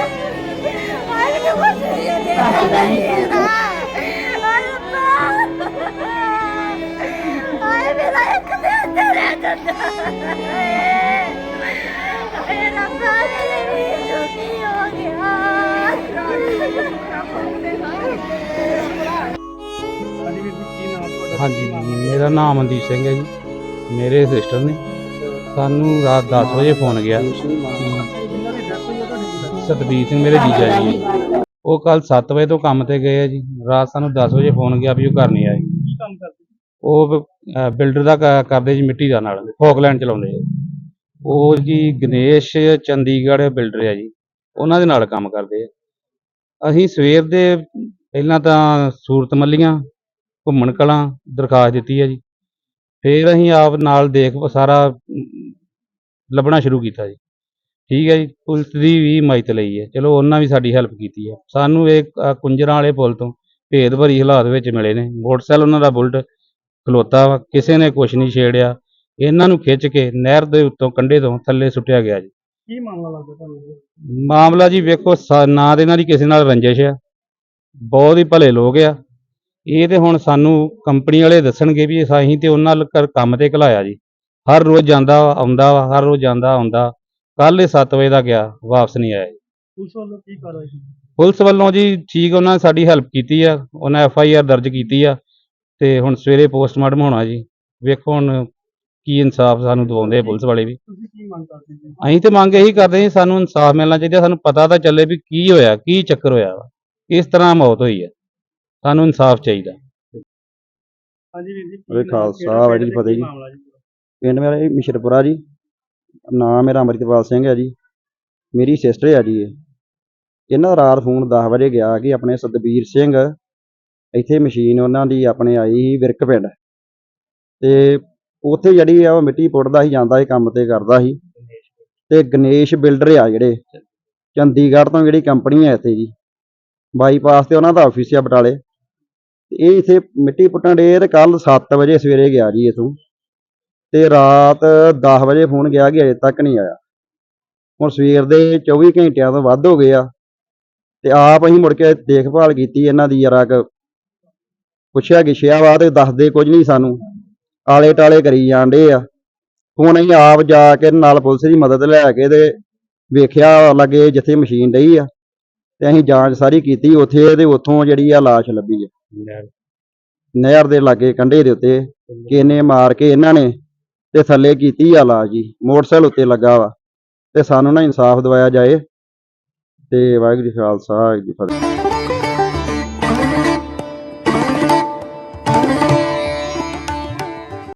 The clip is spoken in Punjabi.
ਹਾਏ ਕਿ ਕੁਛ ਮੇਰਾ ਇੱਕ ਦੇ ਅੰਦਰ ਰਹਿ ਜਾਂਦਾ ਹਾਏ ਰੱਬਾ ਮੇਰੇ ਵੀਰ ਨੂੰ ਹੋ ਗਿਆ ਹਾਂਜੀ ਵੀਰ ਜੀ ਕੀ ਨਾਮ ਤੁਹਾਡਾ ਹਾਂਜੀ ਮੇਰਾ ਨਾਮ ਅਮਨਦੀਪ ਸਿੰਘ ਹੈ ਜੀ। ਮੇਰੇ ਸਿਸਟਰ ਨੇ। ਸਾਨੂੰ ਰਾਤ 10 ਵਜੇ ਫੋਨ ਗਿਆ। ਕਿ ਜਿਨ੍ਹਾਂ ਦੀ ਡੈਥ ਹੋਈ ਆ ਸਤਬੀਰ ਸਿੰਘ ਮੇਰੇ ਜੀਜਾ ਜੀ ਹੈ। ਉਹ ਕੱਲ 7 ਵਜੇ ਤੋਂ ਕੰਮ ਤੇ ਗਏ ਆ ਜੀ। ਰਾਤ ਸਾਨੂੰ 10 ਵਜੇ ਫੋਨ ਗਿਆ ਵੀ ਉਹ ਘਰ ਨਹੀਂ ਆਏ। ਕੀ ਕੰਮ ਕਰਦੇ? ਉਹ ਬਿਲਡਰ ਦਾ ਕ- ਕਰਦੇ ਜੀ ਮਿੱਟੀ ਦਾ ਨਾਲ। ਫੋਕਲੈਂਡ ਚਲਾਉਂਦੇ ਆ। ਉਹ ਜੀ ਗਣੇਸ਼ ਚੰਡੀਗੜ੍ਹ ਬਿਲਡਰ ਆ ਜੀ। ਉਹਨਾਂ ਦੇ ਨਾਲ ਕੰਮ ਕਰਦੇ ਆ। ਅਸੀਂ ਸਵੇਰ ਦੇ ਪਹਿਲਾਂ ਤਾਂ ਸੂਰਤ ਮੱਲੀਆਂ ਘੁੰਮਣ ਕਲਾਂ ਦਰਖਾਸਤ ਦਿੱਤੀ ਹੈ ਜੀ। ਫਿਰ ਅਸੀਂ ਆਪ ਨਾਲ ਦੇਖ ਸਾਰਾ ਅਮ, ਲੱਭਣਾ ਸ਼ੁਰੂ ਕੀਤਾ ਜੀ। ਠੀਕ ਹੈ ਜੀ ਪੁਲਿਸ ਦੀ ਵੀ ਮਦਦ ਲਈ ਹੈ। ਚਲੋ ਉਹਨਾਂ ਵੀ ਸਾਡੀ ਹੈਲਪ ਕੀਤੀ ਹੈ। ਸਾਨੂੰ ਇਹ ਅ, ਕੁੰਜਰਾਂ ਵਾਲੇ ਪੁਲ ਤੋਂ ਭੇਦ ਭਰੀ ਹਾਲਾਤ ਵਿੱਚ ਮਿਲੇ ਨੇ। ਮੋਟਰਸਾਈਕਲ ਉਹਨਾਂ ਦਾ ਬੁਲਟ ਖਲੋਤਾ ਵਾ ਕਿਸੇ ਨੇ ਕੁਛ ਨਹੀਂ ਛੇੜਿਆ। ਇਹਨਾਂ ਨੂੰ ਖਿੱਚ ਕੇ ਨਹਿਰ ਦੇ ਉੱਤੋਂ ਕੰਢੇ ਤੋਂ ਥੱਲੇ ਸੁੱਟਿਆ ਗਿਆ ਜੀ। ਕੀ ਮਾਮਲਾ ਲੱਗਦਾ ਤੁਹਾਨੂੰ ਮਾਮਲਾ ਜੀ ਵੇਖੋ ਸਾ- ਨਾ ਦੇ ਨਾਲ ਹੀ ਕਿਸੇ ਨਾਲ ਰੰਜਿਸ਼ ਆ। ਬਹੁਤ ਹੀ ਭਲੇ ਲੋਕ ਆ। ਇਹ ਤੇ ਹੁਣ ਸਾਨੂੰ ਕੰਪਨੀ ਵਾਲੇ ਦੱਸਣਗੇ ਵੀ ਅਸੀਂ ਤੇ ਉਹਨਾਂ ਨਾਲ ਕਰ- ਕੰਮ ਤੇ ਘਲਾਇਆ ਜੀ। ਹਰ ਰੋਜ਼ ਜਾਂਦਾ ਵਾ, ਆਉਂਦਾ ਵਾ ਹਰ ਰੋਜ਼ ਜਾਂਦਾ ਆਉਂਦਾ। ਕੱਲ ਇਹ 7 ਵਜੇ ਦਾ ਗਿਆ ਵਾਪਸ ਨਹੀਂ ਆਇਆ ਜੀ। ਪੁਲਿਸ ਵੱਲੋਂ ਕੀ ਕਾਰਵਾਈ ਕੀਤੀ? ਪੁਲਿਸ ਵੱਲੋਂ ਜੀ ਠੀਕ ਉਹਨਾਂ ਨੇ ਸਾਡੀ ਹੈਲਪ ਕੀਤੀ ਆ ਉਹਨਾਂ ਐਫ ਆਈ ਆਰ ਦਰਜ ਕੀਤੀ ਆ ਤੇ ਹੁਣ ਸਵੇਰੇ ਪੋਸਟਮਾਰਟਮ ਹੋਣਾ ਜੀ। ਵੇਖੋ ਹੁਣ ਕੀ ਇਨਸਾਫ ਸਾਨੂੰ ਦਿਵਾਉਂਦੇ ਆ ਪੁਲਿਸ ਵਾਲੇ ਵੀ। ਤੁਸੀਂ ਕੀ ਮੰਗ ਕਰਦੇ ਜੀ? ਅਸੀਂ ਤੇ ਮੰਗ ਇਹੀ ਕਰਦੇ ਹਾਂ ਸਾਨੂੰ ਇਨਸਾਫ ਮਿਲਣਾ ਚਾਹੀਦਾ ਸਾਨੂੰ ਪਤਾ ਤਾਂ ਚੱਲੇ ਵੀ ਕੀ ਹੋਇਆ ਕੀ ਚੱਕਰ ਹੋਇਆ ਵਾ। ਇਸ ਤਰ੍ਹਾਂ ਮੌਤ ਹੋਈ ਹੈ ਸਾਨੂੰ ਇਨਸਾਫ ਚਾਹੀਦਾ। ਹਾਂਜੀ ਵੀਰ ਜੀ ਕੀ ਨਾਮ, ਖਾਲਸਾ, ਕਿਹੜਾ ਫਤਿਹ ਕੀ ਜੀ। ਮਾਮਲਾ ਜੀ? ਪਿੰਡ ਮੇਰਾ ਮਿਸ਼ਰਪੁਰਾ ਜੀ। ਨਾਮ ਮੇਰਾ ਅੰਮ੍ਰਿਤਪਾਲ ਸਿੰਘ ਹੈ ਜੀ। ਮੇਰੀ ਸਿਸਟਰ ਹੈ ਜੀ ਇਹ। ਇਹਨਾਂ ਦਾ ਰਾਤ ਫੋਨ 10 ਵਜੇ ਗਿਆ ਕਿ ਆਪਣੇ ਸਤਬੀਰ ਸਿੰਘ, ਇੱਥੇ ਮਸ਼ੀਨ ਉਹਨਾਂ ਦੀ ਆਪਣੇ ਆਈ ਸੀ ਵਿਰਕ ਪਿੰਡ। ਤੇ ਉੱਥੇ ਜਿਹੜੀ ਆ ਉਹ ਮਿੱਟੀ ਪੁੱਟਦਾ ਸੀ, ਜਾਂਦਾ ਸੀ, ਕੰਮ ਤੇ ਕਰਦਾ ਸੀ। ਤੇ ਗਣੇਸ਼ ਬਿਲਡਰ ਆ ਜਿਹੜੇ, ਚੰਡੀਗੜ੍ਹ ਤੋਂ ਜਿਹੜੀ ਕੰਪਨੀ ਹੈ ਇੱਥੇ ਜੀ। ਬਾਈਪਾਸ ਤੇ ਉਹਨਾਂ ਦਾ ਆਫਿਸ ਆ ਬਟਾਲੇ। ਇਹ ਇੱਥੇ ਮਿੱਟੀ ਪੁੱਟਣ ਦੇ ਤੇ ਕੱਲ 7 ਵਜੇ ਸਵੇਰੇ ਗਿਆ ਜੀ ਇਥੋਂ। ਤੇ ਰਾਤ 10 ਵਜੇ ਫੋਨ ਗਿਆ ਕਿ ਅਜੇ ਤੱਕ ਨਹੀਂ ਆਇਆ। ਹੁਣ ਸਵੇਰ ਦੇ 24 ਘੰਟਿਆਂ ਤੋਂ ਵੱਧ ਹੋ ਗਏ ਆ ਤੇ ਆਪ ਅਸੀਂ ਮੁੜ ਕੇ ਦੇਖਭਾਲ ਕੀਤੀ ਇਹਨਾਂ ਦੀ ਜਰਾ ਕੁ। ਪੁੱਛਿਆ ਗਿਛਿਆ ਵਾ ਤੇ ਦੱਸਦੇ ਕੁਝ ਨਹੀਂ ਸਾਨੂੰ। ਆਲੇ ਟਾਲੇ ਕਰੀ ਜਾਂਦੇ ਆ। ਹੁਣ ਅਸੀਂ ਆਪ ਜਾ ਕੇ ਨਾਲ ਪੁਲਿਸ ਦੀ ਮਦਦ ਲੈ ਕੇ ਤੇ ਵੇਖਿਆ ਲੱਗੇ ਜਿੱਥੇ ਮਸ਼ੀਨ ਡਈ ਆ ਤੇ ਅਸੀਂ ਜਾਂਚ ਸਾਰੀ ਕੀਤੀ ਉੱਥੇ ਤੇ ਉੱਥੋਂ ਜਿਹੜੀ ਆ ਲਾਸ਼ ਲੱਭੀ ਆ। ਨਹਿਰ। ਦੇ ਲਾਗੇ ਕੰਢੇ ਦੇ ਉੱਤੇ ਕੇਨੇ ਮਾਰ ਕੇ ਇਹਨਾਂ ਨੇ ਤੇ ਥੱਲੇ ਕੀਤੀ ਆ ਲਾ ਜੀ, ਮੋਟਰਸਾਈਕਲ ਉੱਤੇ ਲੱਗਾ ਵਾ, ਤੇ ਸਾਨੂੰ ਨਾ ਇਨਸਾਫ ਦਿਵਾਇਆ ਜਾਏ, ਤੇ ਵਾਹਿਗੁਰੂ ਜੀ ਖਾਲਸਾ, ਵਾਹਿਗੁਰੂ ਜੀ ਫਤਿਹ।